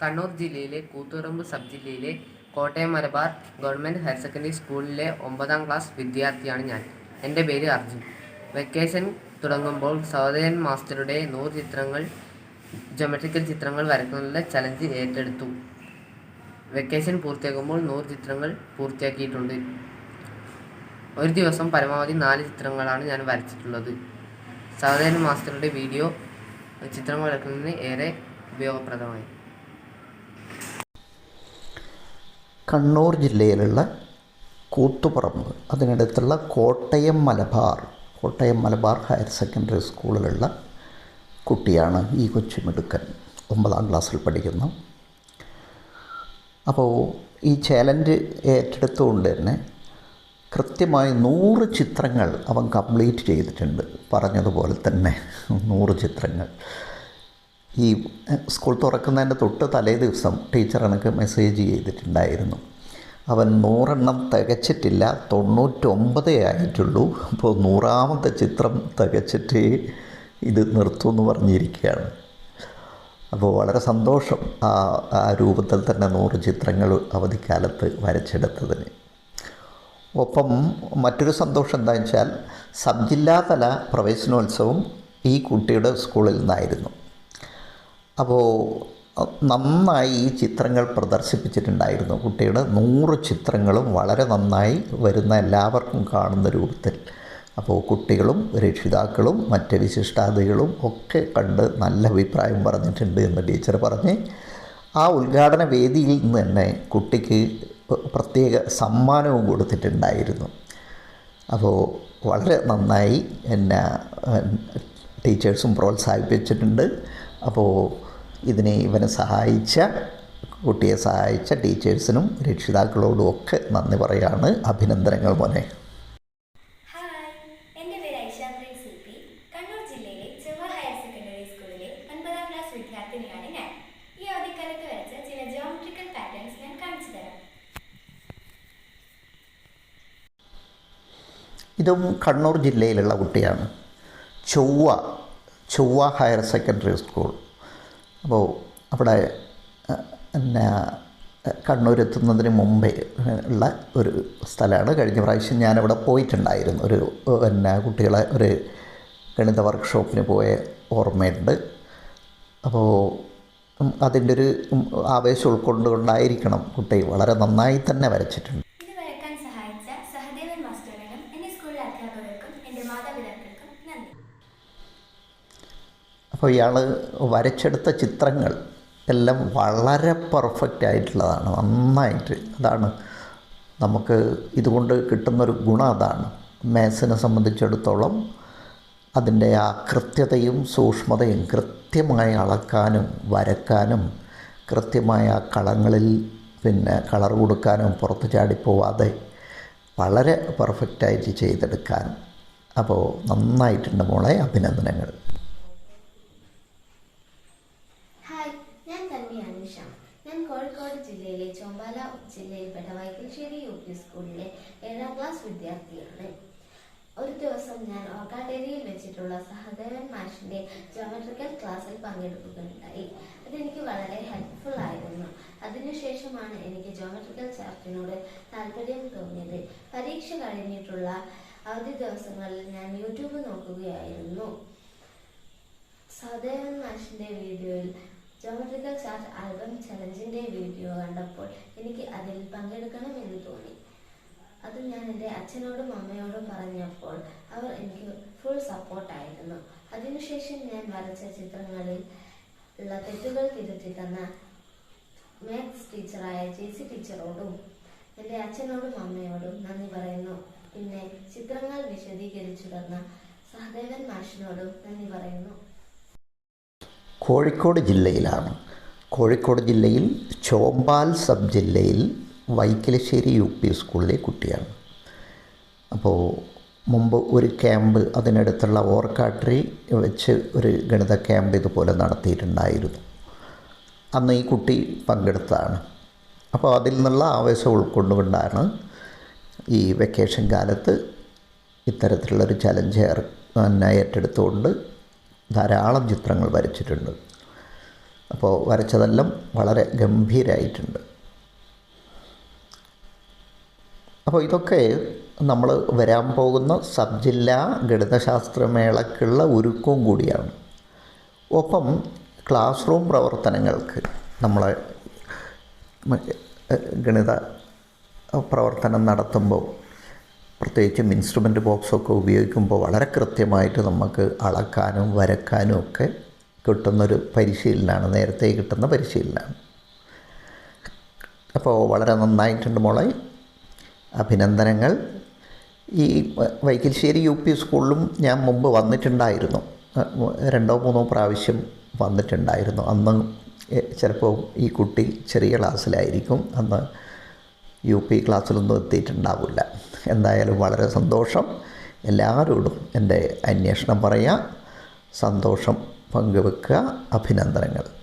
കണ്ണൂർ ജില്ലയിലെ കൂത്തുപറമ്പ് സബ് ജില്ലയിലെ Kottayam Malabar government higher secondary സ്കൂളിലെ ഒമ്പതാം ക്ലാസ് വിദ്യാർത്ഥിയാണ് ഞാൻ. എന്റെ പേര് അർജുൻ. വെക്കേഷൻ തുടങ്ങുമ്പോൾ സഹോദരൻ മാസ്റ്ററുടെ നൂറ് ചിത്രങ്ങൾ ജോമെട്രിക്കൽ ചിത്രങ്ങൾ വരയ്ക്കുന്നതിനുള്ള ചലഞ്ച് ഏറ്റെടുത്തു. വെക്കേഷൻ പൂർത്തിയാക്കുമ്പോൾ നൂറ് ചിത്രങ്ങൾ പൂർത്തിയാക്കിയിട്ടുണ്ട്. ഒരു ദിവസം പരമാവധി നാല് ചിത്രങ്ങളാണ് ഞാൻ വരച്ചിട്ടുള്ളത്. സഹോദരൻ മാസ്റ്ററുടെ വീഡിയോ ചിത്രങ്ങൾ വരയ്ക്കുന്നതിന് ഏറെ ഉപയോഗപ്രദമായി. കണ്ണൂർ ജില്ലയിലുള്ള കൂത്തുപറമ്പ് അതിനടുത്തുള്ള കോട്ടയം മലബാർ കോട്ടയം മലബാർ ഹയർ സെക്കൻഡറി സ്കൂളിലുള്ള കുട്ടിയാണ് ഈ കൊച്ചുമിടുക്കൻ ഒമ്പതാം ക്ലാസ്സിൽ പഠിക്കുന്നു. അപ്പോൾ ഈ ചാലഞ്ച് ഏറ്റെടുത്തുകൊണ്ട് തന്നെ കൃത്യമായി നൂറ് ചിത്രങ്ങൾ അവൻ കംപ്ലീറ്റ് ചെയ്തിട്ടുണ്ട്. പറഞ്ഞതുപോലെ തന്നെ നൂറ് ചിത്രങ്ങൾ. ഈ സ്കൂൾ തുറക്കുന്നതിന്റെ തൊട്ട് തലേ ദിവസം ടീച്ചർ എനിക്ക് മെസ്സേജ് ചെയ്തിട്ടുണ്ടായിരുന്നു. അവൻ നൂറെണ്ണം തികച്ചിട്ടില്ല തൊണ്ണൂറ്റൊമ്പതേ ആയിട്ടുള്ളൂ. അപ്പോൾ നൂറാമത്തെ ചിത്രം തികച്ചിട്ട് ഇത് നിർത്തുമെന്ന് പറഞ്ഞിരിക്കുകയാണ്. അപ്പോൾ വളരെ സന്തോഷം ആ ആ രൂപത്തിൽ തന്നെ നൂറ് ചിത്രങ്ങൾ അവധിക്കാലത്ത് വരച്ചെടുത്തതിന്. ഒപ്പം മറ്റൊരു സന്തോഷം എന്താണെന്ന് വെച്ചാൽ സബ് ജില്ലാതല പ്രവേശനോത്സവം ഈ കുട്ടിയുടെ സ്കൂളിൽ നിന്നായിരുന്നു. അപ്പോൾ നന്നായി ഈ ചിത്രങ്ങൾ പ്രദർശിപ്പിച്ചിട്ടുണ്ടായിരുന്നു. കുട്ടിയുടെ നൂറ് ചിത്രങ്ങളും വളരെ നന്നായി വരുന്ന എല്ലാവർക്കും കാണുന്ന രൂപത്തിൽ. അപ്പോൾ കുട്ടികളും രക്ഷിതാക്കളും മറ്റ് വിശിഷ്ടാതികളും ഒക്കെ കണ്ട് നല്ല അഭിപ്രായം പറഞ്ഞിട്ടുണ്ട് എന്ന് ടീച്ചർ പറഞ്ഞ്. ആ ഉദ്ഘാടന വേദിയിൽ നിന്ന് തന്നെ കുട്ടിക്ക് പ്രത്യേക സമ്മാനവും കൊടുത്തിട്ടുണ്ടായിരുന്നു. അപ്പോൾ വളരെ നന്നായി എന്നെ ടീച്ചേഴ്സും പ്രോത്സാഹിപ്പിച്ചിട്ടുണ്ട്. അപ്പോൾ ഇതിനെ ഇവനെ സഹായിച്ച കുട്ടിയെ സഹായിച്ച ടീച്ചേഴ്സിനും രക്ഷിതാക്കളോടും ഒക്കെ നന്ദി പറയാണ് അഭിനന്ദനങ്ങൾ മോനെ. ഇതും കണ്ണൂർ ജില്ലയിലുള്ള കുട്ടിയാണ്. ചൊവ്വ ചൊവ്വ ഹയർ സെക്കൻഡറി സ്കൂൾ. അപ്പോൾ അവിടെ പിന്നെ എത്തുന്നതിന് മുമ്പേ ഉള്ള ഒരു സ്ഥലമാണ്. കഴിഞ്ഞ പ്രാവശ്യം ഞാനവിടെ പോയിട്ടുണ്ടായിരുന്നു. ഒരു പിന്നെ കുട്ടികളെ ഒരു ഗണിത വർക്ക്ഷോപ്പിന് പോയ ഓർമ്മയുണ്ട്. അപ്പോൾ അതിന്റെ ഒരു ആവേശം ഉൾക്കൊണ്ടുകൊണ്ടായിരിക്കണം കുട്ടി വളരെ നന്നായി തന്നെ വരച്ചിട്ടുണ്ട് ഇത് വരക്കാൻ സഹായിച്ച സഹദേവൻ മാസ്റ്ററിനും എന്റെ സ്കൂളിലെ അധ്യാപകർക്കും എന്റെ മാതാപിതാക്കൾക്കും നന്ദി അപ്പോൾ ഇയാൾ വരച്ചെടുത്ത ചിത്രങ്ങൾ എല്ലാം വളരെ പെർഫെക്റ്റ് ആയിട്ടുള്ളതാണ് നന്നായിട്ട്. അതാണ് നമുക്ക് ഇതുകൊണ്ട് കിട്ടുന്നൊരു ഗുണം അതാണ്. മേസിനെ സംബന്ധിച്ചിടത്തോളം അതിന്റെ ആ കൃത്യതയും സൂക്ഷ്മതയും കൃത്യമായി അളക്കാനും വരക്കാനും കൃത്യമായ ആ കളങ്ങളിൽ പിന്നെ കളർ കൊടുക്കാനും പുറത്ത് ചാടിപ്പോവാതെ വളരെ പെർഫെക്റ്റായിട്ട് ചെയ്തെടുക്കാൻ. അപ്പോൾ നന്നായിട്ടുണ്ട് മോളെ അഭിനന്ദനങ്ങൾ ഹായ് ഞാൻ തന്നെയാണ് നിഷ ഞാൻ കോഴിക്കോട് ജില്ലയിലെ ചോമ്പാല ജില്ലയിൽപ്പെട്ട വൈക്കൽശ്ശേരി പി സ്കൂളിലെ ഏഴാം ക്ലാസ് വിദ്യാർത്ഥിയാണ്. ഒരു ദിവസം ഞാൻ ഓർക്കാട്ടേരിയിൽ വെച്ചിട്ടുള്ള സഹദേവൻ മാഷിന്റെ ജോമെട്രിക്കൽ ക്ലാസ്സിൽ പങ്കെടുക്കുകയുണ്ടായി. അതെനിക്ക് വളരെ ഹെൽപ്ഫുൾ ആയിരുന്നു. അതിനുശേഷമാണ് എനിക്ക് ജോമെട്രിക്കൽ ചാർട്ടിനോട് താല്പര്യം തോന്നിയത്. പരീക്ഷ കഴിഞ്ഞിട്ടുള്ള അവധി ദിവസങ്ങളിൽ ഞാൻ യൂട്യൂബ് നോക്കുകയായിരുന്നു. സഹദേവൻ മാഷിന്റെ വീഡിയോയിൽ ജോമെട്രിക്കൽ ചാർട്ട് ആൽബം ചലഞ്ചിന്റെ വീഡിയോ കണ്ടപ്പോൾ എനിക്ക് അതിൽ പങ്കെടുക്കണം എന്ന് തോന്നി. അത് ഞാൻ എന്റെ അച്ഛനോടും അമ്മയോടും പറഞ്ഞപ്പോൾ അവർ എനിക്ക് ഫുൾ സപ്പോർട്ടായിരുന്നു അതിനുശേഷം ഞാൻ വരച്ച ചിത്രങ്ങളിൽ ഉള്ള തെറ്റുകൾ തിരുത്തി തന്ന മാത്സ് ടീച്ചറായ ജെ സി ടീച്ചറോടും എന്റെ അച്ഛനോടും അമ്മയോടും നന്ദി പറയുന്നു. പിന്നെ ചിത്രങ്ങൾ വിശദീകരിച്ചു തന്ന സഹദേവൻ മാഷിനോടും നന്ദി പറയുന്നു. കോഴിക്കോട് ജില്ലയിലാണ്. കോഴിക്കോട് ജില്ലയിൽ ചോമ്പാൽ സബ് ജില്ലയിൽ വൈക്കലശ്ശേരി യു പി സ്കൂളിലെ കുട്ടിയാണ്. അപ്പോൾ മുമ്പ് ഒരു ക്യാമ്പ് അതിനടുത്തുള്ള ഓർക്കാട്രി വെച്ച് ഒരു ഗണിത ക്യാമ്പ് ഇതുപോലെ നടത്തിയിട്ടുണ്ടായിരുന്നു. അന്ന് ഈ കുട്ടി പങ്കെടുത്തതാണ്. അപ്പോൾ അതിൽ നിന്നുള്ള ആവേശം ഉൾക്കൊണ്ടുകൊണ്ടാണ് ഈ വെക്കേഷൻ കാലത്ത് ഇത്തരത്തിലുള്ളൊരു ചലഞ്ച് ഏർ ഏറ്റെടുത്തുകൊണ്ട് ധാരാളം ചിത്രങ്ങൾ വരച്ചിട്ടുണ്ട്. അപ്പോൾ വരച്ചതെല്ലാം വളരെ ഗംഭീരമായിട്ടുണ്ട് അപ്പോൾ ഇതൊക്കെ നമ്മൾ വരാൻ പോകുന്ന സബ് ജില്ലാ ഗണിതശാസ്ത്രമേളക്കുള്ള ഒരുക്കവും കൂടിയാണ്. ഒപ്പം ക്ലാസ് റൂം പ്രവർത്തനങ്ങൾക്ക് നമ്മളെ ഗണിത പ്രവർത്തനം നടത്തുമ്പോൾ പ്രത്യേകിച്ചും ഇൻസ്ട്രുമെന്റ് ബോക്സൊക്കെ ഉപയോഗിക്കുമ്പോൾ വളരെ കൃത്യമായിട്ട് നമുക്ക് അളക്കാനും വരക്കാനും ഒക്കെ കിട്ടുന്നൊരു പരിശീലനമാണ് നേരത്തെ കിട്ടുന്ന പരിശീലനമാണ്. അപ്പോൾ വളരെ നന്നായിട്ടുണ്ട് മോളെ. അഭിനന്ദനങ്ങൾ. ഈ വൈക്കൽശ്ശേരി യു പി സ്കൂളിലും ഞാൻ മുമ്പ് വന്നിട്ടുണ്ടായിരുന്നു. രണ്ടോ മൂന്നോ പ്രാവശ്യം വന്നിട്ടുണ്ടായിരുന്നു. അന്ന് ചിലപ്പോൾ ഈ കുട്ടി ചെറിയ ക്ലാസ്സിലായിരിക്കും. അന്ന് യു പി ക്ലാസ്സിലൊന്നും എത്തിയിട്ടുണ്ടാവില്ല. എന്തായാലും വളരെ സന്തോഷം. എല്ലാവരോടും എന്റെ അന്വേഷണം പറയുക. സന്തോഷം പങ്കുവെക്കുക. അഭിനന്ദനങ്ങൾ.